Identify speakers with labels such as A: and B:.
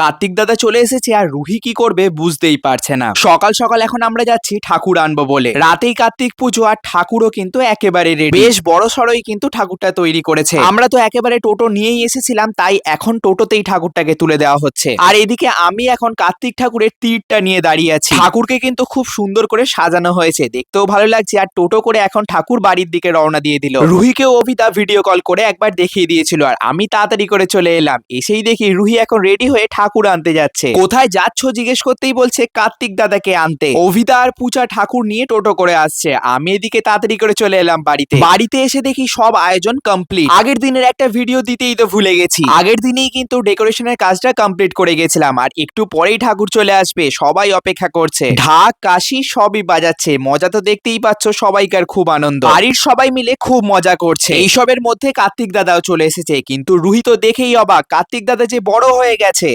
A: কার্তিক দাদা চলে এসেছে আর রুহি কি করবে বুঝতেই পারছে না। সকাল সকাল এখন আমরা যাচ্ছি ঠাকুর আনব বলে। রাতেই কার্তিক পুজো আর ঠাকুরও কিন্তু একেবারে রেডি বেশ বড় সড়ই কিন্তু ঠাকুরটা তৈরি করেছে। আমরা তো একেবারে টোটো নিয়েই এসেছিলাম, তাই এখন টোটোতেই ঠাকুরটাকে তুলে দেওয়া হচ্ছে। আর এদিকে আমি এখন কার্তিক ঠাকুরের তীরটা নিয়ে দাঁড়িয়ে আছি। ঠাকুরকে কিন্তু খুব সুন্দর করে সাজানো হয়েছে। দেখতেও ভালো লাগছে আর টোটো করে এখন ঠাকুর বাড়ির দিকে রওনা দিয়ে দিল। রুহিকে অভিতা ভিডিও কল করে একবার দেখিয়ে দিয়েছিল আর আমি তাড়াতাড়ি করে চলে এলাম। এসেই দেখি রুহি এখন রেডি হয়ে ঠাকুর আনতে যাচ্ছে। কোথায় যাচ্ছ জিজ্ঞেস করতেই বলছে কার্তিক দাদাকে আনতে। অভিতা আর পূজা ঠাকুর নিয়ে টোটো করে আসছে। আমি এদিকে তাড়াতাড়ি করে চলে এলাম বাড়িতে। বাড়িতে এসে দেখি সব আয়োজন কমপ্লিট আগের দিনের একটা ভিডিও দিতেই তো ভুলে গেছি। আগের দিনেই কিন্তু ডেকোরেশনের কাজটা কমপ্লিট করে গেছিলাম। আর একটু পরেই ঠাকুর চলে আসবে। সবাই অপেক্ষা করছে। ঢাক কাশি সবই বাজাচ্ছে। মজা তো দেখতেই পাচ্ছ সবাইকার খুব আনন্দ। বাড়ির সবাই মিলে খুব মজা করছে। এইসবের মধ্যে কার্তিক দাদাও চলে এসেছে। কিন্তু রুহি তো দেখেই অবাক। কার্তিক দাদা যে বড় হয়ে গেছে।